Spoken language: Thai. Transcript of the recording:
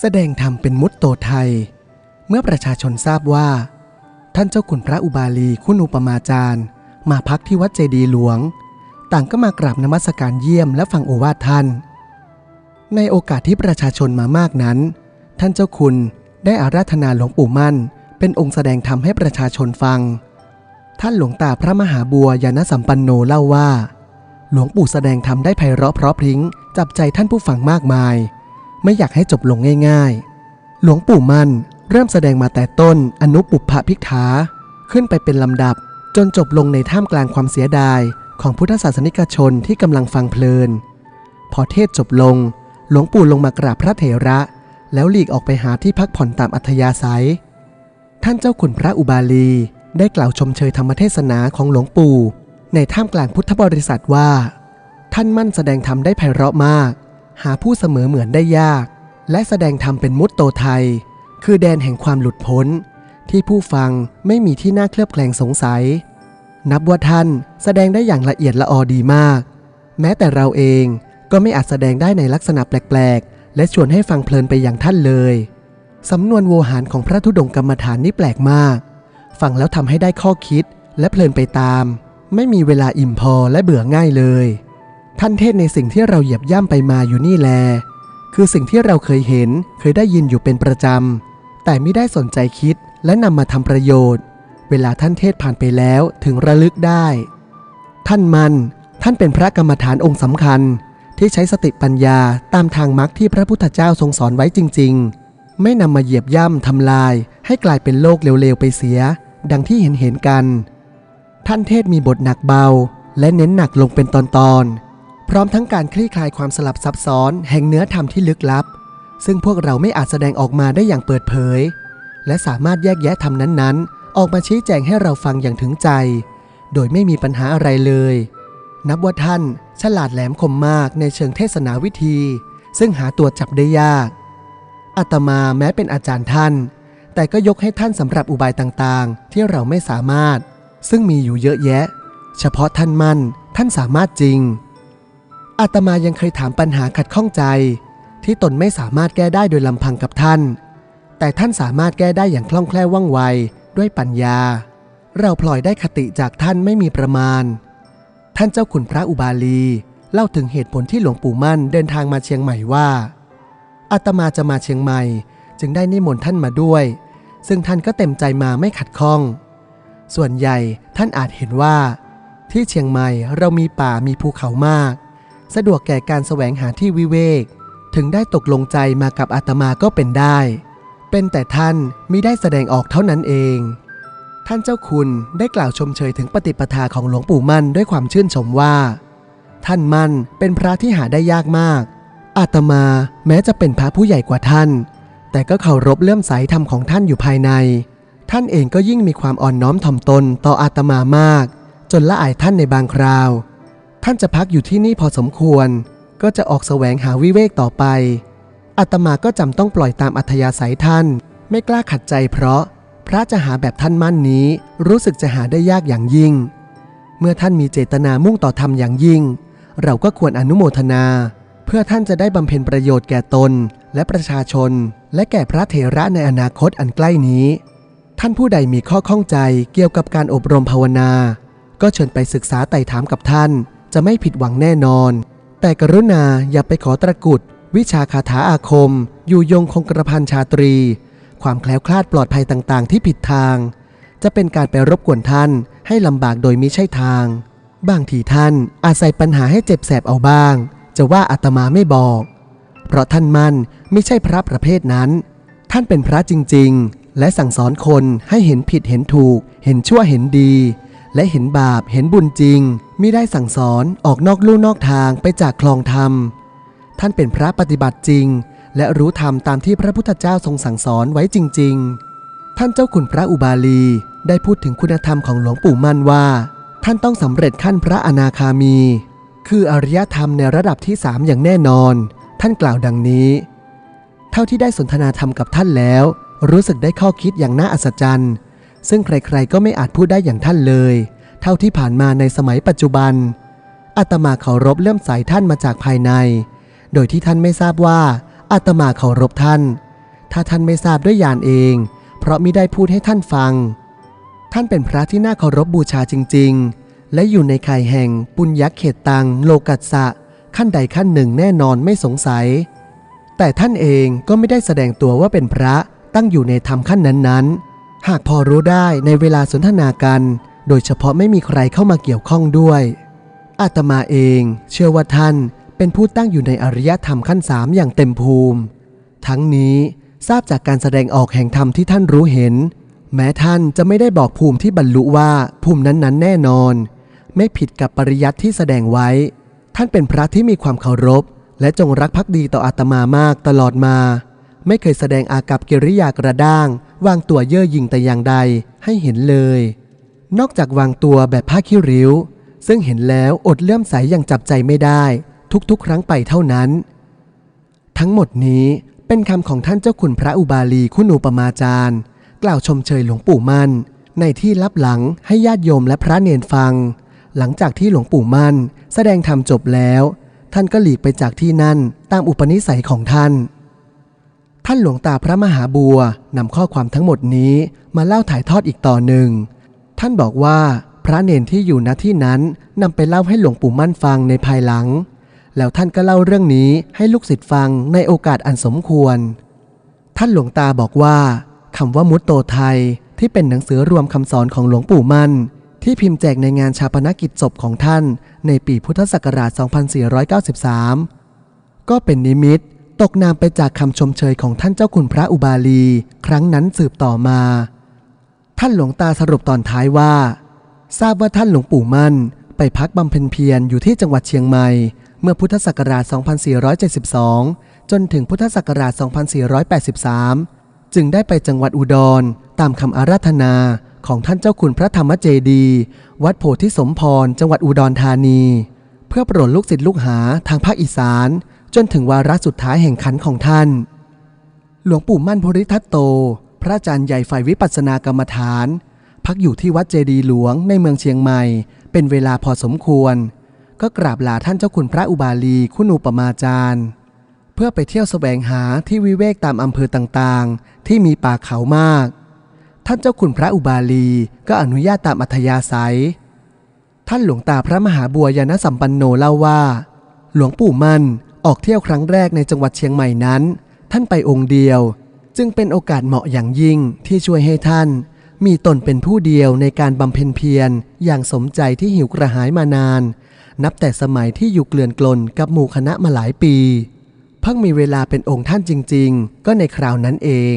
แสดงธรรมเป็นมุตโตไทย เมื่อประชาชนทราบว่า ท่านเจ้าขุนพระอุบาลีคุณอุปมาจารย์ มาพักที่วัดเจดีหลวง ต่างก็มากราบนมัสการเยี่ยมและฟังโอวาทท่าน ในโอกาสที่ประชาชนมามากนั้น ท่านเจ้าคุณได้อาราธนาหลวงปู่มั่น เป็นองค์แสดงธรรมให้ประชาชนฟัง ท่านหลวงตาพระมหาบัวยานสัมปันโนเล่าว่า หลวงปู่แสดงธรรมได้ไพเราะเพราะพริ้งจับใจท่านผู้ฟังมากมาย ไม่อยากให้จบลงง่ายๆ หลวงปู่มั่นเริ่มแสดงมาแต่ต้นอนุปุพพพิกถาขึ้นไปเป็นลำดับจนจบลงในท่ามกลางความเสียดายของพุทธศาสนิกชนที่กำลังฟังเพลิน พอเทศจบลง หลวงปู่ลงมากราบพระเถระ แล้วหลีกออกไปหาที่พักผ่อนตามอัธยาศัย ท่านเจ้าขุนพระอุบาลี ได้กล่าวชมเชยธรรมเทศนาของหลวงปู่ ในท่ามกลางพุทธบริษัทว่า ท่านมั่นแสดงธรรมได้ไพเราะมาก หาผู้เสมอเหมือนได้ยาก และแสดงธรรมเป็นมุตโตไทย คือแดนแห่งความหลุดพ้น ที่ผู้ฟังไม่มีที่น่าเคลือบแคลงสงสัย นับว่าท่านแสดงได้อย่างละเอียดละออดีมาก แม้แต่เราเองก็ไม่อาจแสดงได้ในลักษณะแปลกๆ และชวนให้ฟังเพลินไปอย่างท่านเลยสำนวนโวหารของพระธุดงค์กรรมฐานนี่แปลกมาก ฟังแล้วทำให้ได้ข้อคิดและเพลินไปตาม ไม่มีเวลาอิ่มพอและเบื่อง่ายเลย ท่านเทศในสิ่งที่เราเหยียบย่ำไปมาอยู่นี่แล คือสิ่งที่เราเคยเห็นเคยได้ยินอยู่เป็นประจำ แต่ไม่ได้สนใจคิดและนำมาทำประโยชน์ เวลาท่านเทศผ่านไปแล้วถึงระลึกได้ ท่านมัน ท่านเป็นพระกรรมฐานองค์สำคัญ ที่ใช้สติปัญญาตามทางมรรคที่พระพุทธเจ้าทรงสอนไว้จริง ๆ ไม่นำมาเหยียบย่ำทำลาย ให้กลายเป็นโลกเร็วๆไปเสีย ดังที่เห็นเห็นกัน ท่านเทศมีบทหนักเบา และเน้นหนักลงเป็นตอนๆ พร้อมทั้งการคลี่คลายความสลับซับซ้อนแห่งเนื้อธรรมที่ลึกลับ ซึ่งพวกเราไม่อาจแสดงออกมาได้อย่างเปิดเผย และสามารถแยกแยะธรรมนั้นๆ ออกมาชี้แจงให้เราฟังอย่างถึงใจ โดยไม่มีปัญหาอะไรเลย นับว่าท่านฉลาดแหลมคมมากในเชิงเทศนาวิธี ซึ่งหาตัวจับได้ยาก อาตมาแม้เป็นอาจารย์ท่าน แต่ก็ยกให้ท่านสำหรับอุบายต่างๆ ที่เราไม่สามารถ ซึ่งมีอยู่เยอะแยะ เฉพาะท่านมั่นท่านสามารถจริง อาตมายังเคยถามปัญหาขัดข้องใจ ที่ตนไม่สามารถแก้ได้โดยลำพังกับท่าน แต่ท่านสามารถแก้ได้อย่างคล่องแคล่วว่องไวด้วยปัญญา เราพลอยได้คติจากท่านไม่มีประมาณ ท่านเจ้าขุนพระอุบาลีเล่าถึงเหตุผลที่หลวงปู่มั่นเดินทางมาเชียงใหม่ว่าอาตมาจะมาเชียงใหม่ จึงได้นิมนต์ท่านมาด้วย ซึ่งท่านก็เต็มใจมาไม่ขัดข้อง ส่วนใหญ่ท่านอาจเห็นว่า ที่เชียงใหม่เรามีป่ามีภูเขามาก สะดวกแก่การแสวงหาที่วิเวก ถึงได้ตกลงใจมากับอาตมาก็เป็นได้ เป็นแต่ท่านมิได้แสดงออกเท่านั้นเอง ท่านเจ้าคุณได้กล่าวชมเชยถึงปฏิปทาของหลวงปู่มั่นด้วยความชื่นชมว่า ท่านมั่นเป็นพระที่หาได้ยากมาก อาตมาแม้จะเป็นพระผู้ใหญ่กว่าท่าน แต่ก็เคารพเลื่อมใสธรรมของท่านอยู่ภายใน ท่านเองก็ยิ่งมีความอ่อนน้อมถ่อมตนต่ออาตมามาก จนละอายท่านในบางคราว ท่านจะพักอยู่ที่นี่พอสมควร ก็จะออกแสวงหาวิเวกต่อไปอาตมาก็จำต้องปล่อยตามอัธยาศัยท่าน ไม่กล้าขัดใจเพราะพระจะหาแบบท่านมั่นนี้ รู้สึกจะหาได้ยากอย่างยิ่ง เมื่อท่านมีเจตนามุ่งต่อธรรมอย่างยิ่ง เราก็ควรอนุโมทนา เพื่อท่านจะได้บำเพ็ญประโยชน์แก่ตน และประชาชน และแก่พระเถระในอนาคตอันใกล้นี้ ท่านผู้ใดมีข้อข้องใจเกี่ยวกับการอบรมภาวนา ก็เชิญไปศึกษาไต่ถามกับท่าน จะไม่ผิดหวังแน่นอน แต่กรุณาอย่าไปขอตะกุด วิชาคาถาอาคม อยู่ยงคงกระพันชาตรี ความแคล้วคลาดปลอดภัยต่างๆ ที่ผิดทาง จะเป็นการไปรบกวนท่านให้ลำบากโดยมิใช่ทาง บางทีท่านอาศัยปัญหาให้เจ็บแสบเอาบ้าง จะว่าอาตมาไม่บอก เพราะท่านมั่นไม่ใช่พระประเภทนั้น ท่านเป็นพระจริง ๆ และสั่งสอนคนให้เห็นผิดเห็นถูก เห็นชั่วเห็นดี และเห็นบาปเห็นบุญจริงมิได้สั่งสอนออกนอกลู่นอกทางไปจากคลองธรรม ท่านเป็นพระปฏิบัติจริง และรู้ธรรมตามที่พระพุทธเจ้าทรงสั่งสอนไว้จริง ๆ ท่านเจ้าขุนพระอุบาลีได้พูดถึงคุณธรรมของหลวงปู่มั่นว่า ท่านต้องสำเร็จขั้นพระอนาคามี คืออริยธรรมในระดับที่สามอย่างแน่นอน ท่านกล่าวดังนี้ เท่าที่ได้สนทนาธรรมกับท่านแล้ว รู้สึกได้ข้อคิดอย่างน่าอัศจรรย์ ซึ่งใครๆก็ไม่อาจพูดได้อย่างท่านเลย เท่าที่ผ่านมาในสมัยปัจจุบันอาตมาเคารพเลื่อมใสท่านมาจากภายใน โดยที่ท่านไม่ทราบว่าอาตมาเคารพท่าน ถ้าท่านไม่ทราบด้วยญาณเอง เพราะมิได้พูดให้ท่านฟัง ท่านเป็นพระที่น่าเคารพบบูชาจริง ๆ และอยู่ในข่ายแห่งปุญญเขตตังโลกัสสะขั้นใดขั้นหนึ่งแน่นอนไม่สงสัย แต่ท่านเองก็ไม่ได้แสดงตัวว่าเป็นพระตั้งอยู่ในธรรมขั้นนั้นๆ หากพอรู้ได้ในเวลาสนทนากัน โดยเฉพาะไม่มีใครเข้ามาเกี่ยวข้องด้วย อาตมาเองเชื่อว่าท่านเป็นผู้ตั้งอยู่ในอริยธรรมขั้นสามอย่างเต็มภูมิ ทั้งนี้ทราบจากการแสดงออกแห่งธรรมที่ท่านรู้เห็น แม้ท่านจะไม่ได้บอกภูมิที่บรรลุว่าภูมินั้นๆ แน่นอน ไม่ผิดกับปริยัติที่แสดงไว้ ท่านเป็นพระที่มีความเคารพ และจงรักภักดีต่ออาตมามากตลอดมา ไม่เคยแสดงอากับกิริยากระด้าง วางตัวเย่อหยิ่งแต่อย่างใดให้เห็นเลย นอกจากวางตัวแบบผ้าขี้ริ้ว ซึ่งเห็นแล้วอดเลื่อมใสอย่างจับใจไม่ได้ ทุกๆ ครั้งไปเท่านั้น ทั้งหมดนี้เป็นคำของท่านเจ้าคุณพระอุบาลีคุณูปมาจารย์ กล่าวชมเชยหลวงปู่มั่น ในที่ลับหลังให้ญาติโยมและพระเนนฟัง หลังจากที่หลวงปู่มั่น แสดงธรรมจบแล้ว ท่านก็หลีกไปจากที่นั่นตามอุปนิสัยของท่าน ท่านหลวงตาพระมหาบัวนำข้อความทั้งหมดนี้มาเล่าถ่ายทอดอีกต่อหนึ่ง ท่านบอกว่าพระเนนที่อยู่ณที่นั้นนำไปเล่าให้หลวงปู่มั่นฟังในภายหลัง แล้วท่านก็เล่าเรื่องนี้ให้ลูกศิษย์ฟังในโอกาสอันสมควร ท่านหลวงตาบอกว่าคำว่ามุตโตไทยที่เป็นหนังสือรวมคำสอนของหลวงปู่มั่น ที่พิมพ์แจกในงานชาปนกิจศพของท่านในปีพุทธศักราช 2493 ก็เป็นนิมิต ตกนามไปจากคำชมเชยของท่านเจ้าคุณพระอุบาลี ครั้งนั้นสืบต่อมา ท่านหลวงตาสรุปตอนท้ายว่า ทราบว่าท่านหลวงปู่มั่น ไปพักบำเพ็ญเพียรอยู่ที่จังหวัดเชียงใหม่ เมื่อพุทธศักราช 2472 จนถึงพุทธศักราช 2483 จึงได้ไปจังหวัดอุดร ตามคำอาราธนาของท่านเจ้าคุณพระธรรมเจดี วัดโพธิสมพร จังหวัดอุดรธานี เพื่อโปรดลูกศิษย์ลูกหาทางภาคอีสาน จนถึงวาระสุดท้ายแห่งขันของท่าน หลวงปู่มั่นภูริทัตโต พระอาจารย์ใหญ่ฝ่ายวิปัสสนากรรมฐาน พักอยู่ที่วัดเจดีหลวงในเมืองเชียงใหม่ เป็นเวลาพอสมควร ก็กราบลาท่านเจ้าคุณพระอุบาลีคุณูปมาจารย์ เพื่อไปเที่ยวแสวงหาที่วิเวกตามอำเภอต่างๆ ที่มีป่าเขามาก ท่านเจ้าคุณพระอุบาลีก็อนุญาตตามอัธยาศัยท่านหลวงตาพระมหาบัวยานสัมปันโนเล่าว่า หลวงปู่มั่น ออกเที่ยวครั้งแรกในจังหวัดเชียงใหม่นั้น ท่านไปองค์เดียว จึงเป็นโอกาสเหมาะอย่างยิ่งที่ช่วยให้ท่าน มีตนเป็นผู้เดียวในการบำเพ็ญเพียรอย่างสมใจที่หิวกระหายมานาน นับแต่สมัยที่อยู่เกลื่อนกลนกับหมู่คณะมาหลายปี เพิ่งมีเวลาเป็นองค์ท่านจริง ๆ ก็ในคราวนั้นเอง